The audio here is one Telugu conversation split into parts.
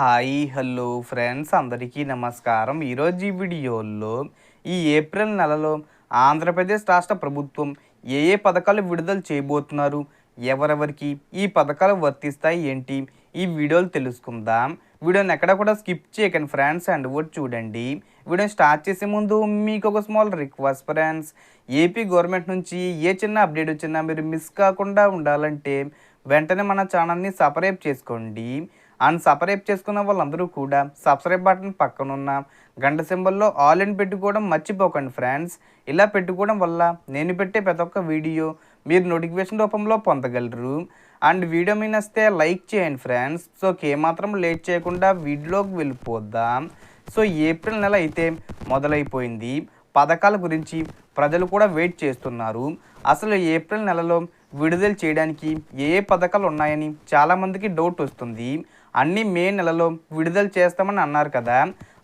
Hi hello friends. అందరికీ నమస్కారం. ఈరోజు ఈ వీడియోలో ఈ ఏప్రిల్ నెలలో ఆంధ్రప్రదేశ్ రాష్ట్ర ప్రభుత్వం ఏ ఏ పథకాలు విడుదల చేయబోతున్నారు ఎవరెవరికి ఈ పథకాలు వర్తిస్తాయి ఏంటి ఈ వీడియోలు తెలుసుకుందాం. వీడియోని ఎక్కడ కూడా స్కిప్ చేయకండి ఫ్రెండ్స్ అండ్ కూడా చూడండి. వీడియోని స్టార్ట్ చేసే ముందు మీకు ఒక small request friends. AP government నుంచి ఏ చిన్న అప్డేట్ వచ్చినా మీరు మిస్ కాకుండా ఉండాలంటే వెంటనే మన ఛానల్ని సపరేట్ చేసుకోండి. అండ్ సపరేట్ చేసుకున్న వాళ్ళందరూ కూడా సబ్స్క్రైబ్ బటన్ పక్కన ఉన్న గంట సింబల్లో ఆల్ ఇన్ పెట్టుకోవడం మర్చిపోకండి ఫ్రెండ్స్. ఇలా పెట్టుకోవడం వల్ల నేను పెట్టే ప్రతి ఒక్క వీడియో మీరు నోటిఫికేషన్ రూపంలో పొందగలరు. అండ్ వీడియో మీ నస్తే లైక్ చేయండి ఫ్రెండ్స్. సో ఏమాత్రం లేట్ చేయకుండా వీడియోలోకి వెళ్ళిపోద్దాం సో ఏప్రిల్ నెల అయితే మొదలైపోయింది. పథకాల గురించి ప్రజలు కూడా వెయిట్ చేస్తున్నారు. అసలు ఏప్రిల్ నెలలో విడుదల చేయడానికి ఏ ఏ పథకాలు ఉన్నాయని చాలామందికి డౌట్ వస్తుంది. అన్నీ మే నెలలో విడుదల చేస్తామని అన్నారు కదా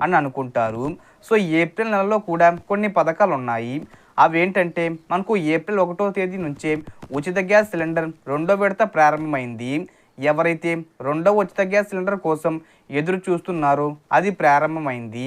అని అనుకుంటారు. సో ఏప్రిల్ నెలలో కూడా కొన్ని పథకాలు ఉన్నాయి అవేంటంటే మనకు ఏప్రిల్ ఒకటో తేదీ నుంచే ఉచిత గ్యాస్ సిలిండర్ రెండో విడత ప్రారంభమైంది. ఎవరైతే రెండవ ఉచిత గ్యాస్ సిలిండర్ కోసం ఎదురు చూస్తున్నారో అది ప్రారంభమైంది.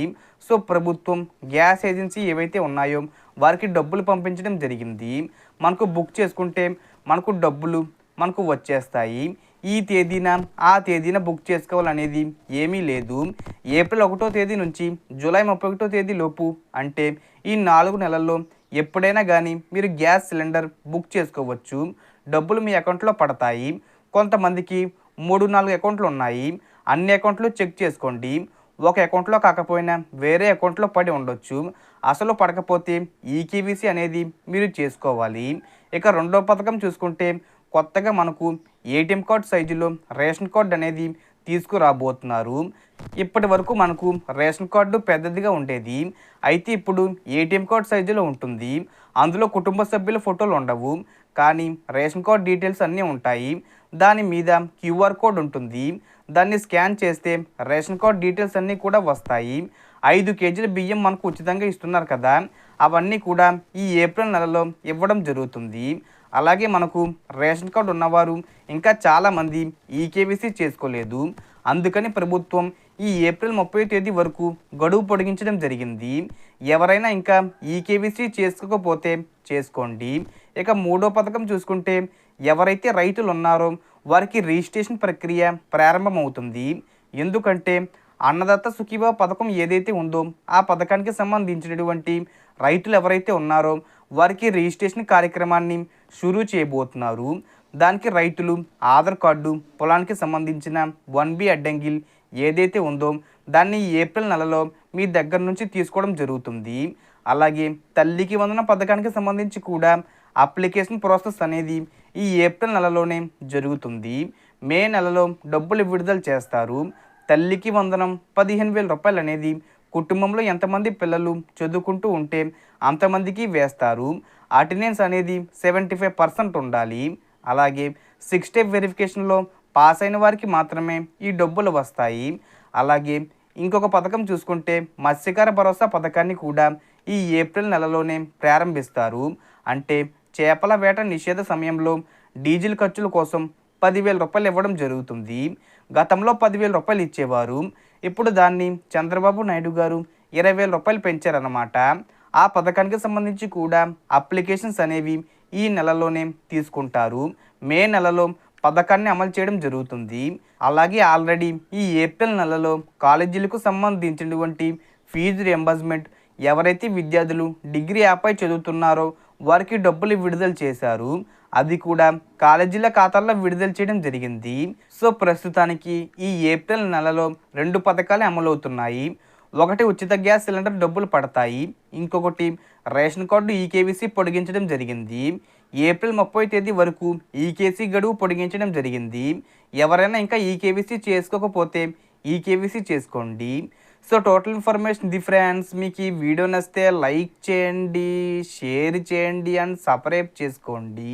సో ప్రభుత్వం గ్యాస్ ఏజెన్సీ ఏవైతే ఉన్నాయో వారికి డబ్బులు పంపించడం జరిగింది. మనకు బుక్ చేసుకుంటే మనకు డబ్బులు మనకు వచ్చేస్తాయి. ఈ తేదీన ఆ తేదీన బుక్ చేసుకోవాలనేది ఏమీ లేదు. ఏప్రిల్ ఒకటో తేదీ నుంచి జూలై ముప్పై ఒకటో తేదీ లోపు అంటే ఈ నాలుగు నెలల్లో ఎప్పుడైనా కానీ మీరు గ్యాస్ సిలిండర్ బుక్ చేసుకోవచ్చు. డబ్బులు మీ అకౌంట్లో పడతాయి. కొంతమందికి మూడు నాలుగు అకౌంట్లు ఉన్నాయి. అన్ని అకౌంట్లు చెక్ చేసుకోండి. ఒక అకౌంట్లో కాకపోయినా వేరే అకౌంట్లో పడి ఉండొచ్చు. అసలు పడకపోతే ఈకేవీసీ అనేది మీరు చేసుకోవాలి. ఇక రెండో పథకం చూసుకుంటే కొత్తగా మనకు ఏటీఎం కార్డ్ సైజులో రేషన్ కార్డ్ అనేది తీసుకురాబోతున్నారు. ఇప్పటి వరకు మనకు రేషన్ కార్డు పెద్దదిగా ఉండేది. అయితే ఇప్పుడు ఏటీఎం కార్డ్ సైజులో ఉంటుంది. అందులో కుటుంబ సభ్యుల ఫోటోలు ఉండవు. కానీ రేషన్ కార్డ్ డీటెయిల్స్ అన్నీ ఉంటాయి. దాని మీద క్యూఆర్ కోడ్ ఉంటుంది. దాన్ని స్కాన్ చేస్తే రేషన్ కార్డ్ డీటెయిల్స్ అన్నీ కూడా వస్తాయి. ఐదు కేజీల బియ్యం మనకు ఉచితంగా ఇస్తున్నారు కదా. అవన్నీ కూడా ఈ ఏప్రిల్ నెలలో ఇవ్వడం జరుగుతుంది. అలాగే మనకు రేషన్ కార్డు ఉన్నవారు ఇంకా చాలామంది ఈకేవీసీ చేసుకోలేదు. అందుకని ప్రభుత్వం ఈ ఏప్రిల్ ముప్పై తేదీ వరకు గడువు పొడిగించడం జరిగింది. ఎవరైనా ఇంకా ఈకేవీసీ చేసుకోకపోతే చేసుకోండి. ఇక మూడో పథకం చూసుకుంటే ఎవరైతే రైతులు ఉన్నారో వారికి రిజిస్ట్రేషన్ ప్రక్రియ ప్రారంభమవుతుంది. ఎందుకంటే అన్నదాత సుఖీభావ పథకం ఏదైతే ఉందో ఆ పథకానికి సంబంధించినటువంటి రైతులు ఎవరైతే ఉన్నారో వారికి రిజిస్ట్రేషన్ కార్యక్రమాన్ని షురూ చేయబోతున్నారు. దానికి రైతులు ఆధార్ కార్డు పొలానికి సంబంధించిన వన్ బి అడ్డంగిల్ ఏదైతే ఉందో దాన్ని ఏప్రిల్ నెలలో మీ దగ్గర నుంచి తీసుకోవడం జరుగుతుంది. అలాగే తల్లికి వందన పథకానికి సంబంధించి కూడా అప్లికేషన్ ప్రాసెస్ అనేది ఈ ఏప్రిల్ నెలలోనే జరుగుతుంది. మే నెలలో డబ్బులు విడుదల చేస్తారు. తల్లికి వందనం పదిహేను వేల రూపాయలు అనేది కుటుంబంలో ఎంతమంది పిల్లలు చదువుకుంటూ ఉంటే అంతమందికి వేస్తారు. అటెండెన్స్ అనేది సెవెంటీ ఫైవ్ పర్సెంట్ ఉండాలి. అలాగే సిక్స్ స్టెప్ వెరిఫికేషన్లో పాస్ అయిన వారికి మాత్రమే ఈ డబ్బులు వస్తాయి. అలాగే ఇంకొక పథకం చూసుకుంటే మత్స్యకార భరోసా పథకాన్ని కూడా ఈ ఏప్రిల్ నెలలోనే ప్రారంభిస్తారు. అంటే చేపల వేట నిషేధ సమయంలో డీజిల్ ఖర్చుల కోసం పదివేల రూపాయలు ఇవ్వడం జరుగుతుంది. గతంలో పదివేల రూపాయలు ఇచ్చేవారు. ఇప్పుడు దాన్ని చంద్రబాబు నాయుడు గారు ఇరవై వేల రూపాయలు పెంచారన్నమాట. ఆ పథకానికి సంబంధించి కూడా అప్లికేషన్స్ అనేవి ఈ నెలలోనే తీసుకుంటారు. మే నెలలో పథకాన్ని అమలు చేయడం జరుగుతుంది. అలాగే ఆల్రెడీ ఈ ఏప్రిల్ నెలలో కాలేజీలకు సంబంధించినటువంటి ఫీజు రియంబర్స్మెంట్ ఎవరైతే విద్యార్థులు డిగ్రీ యాప్పై చదువుతున్నారో వారికి డబ్బులు విడుదల చేశారు. అది కూడా కాలేజీల ఖాతాల్లో విడుదల చేయడం జరిగింది. సో ప్రస్తుతానికి ఈ ఏప్రిల్ నెలలో రెండు పథకాలు అమలవుతున్నాయి. ఒకటి ఉచిత గ్యాస్ సిలిండర్ డబ్బులు పడతాయి. ఇంకొకటి రేషన్ కార్డు ఈకేవీసీ పొడిగించడం జరిగింది. ఏప్రిల్ ముప్పై తేదీ వరకు ఈకేసీ గడువు పొడిగించడం జరిగింది. ఎవరైనా ఇంకా ఈకేవీసీ చేసుకోకపోతే ఈకేవీసీ చేసుకోండి. So total information the friends మీకు ఈ వీడియో నచ్చితే లైక్ చేయండి షేర్ చేయండి అండ్ సబ్స్క్రైబ్ చేసుకోండి.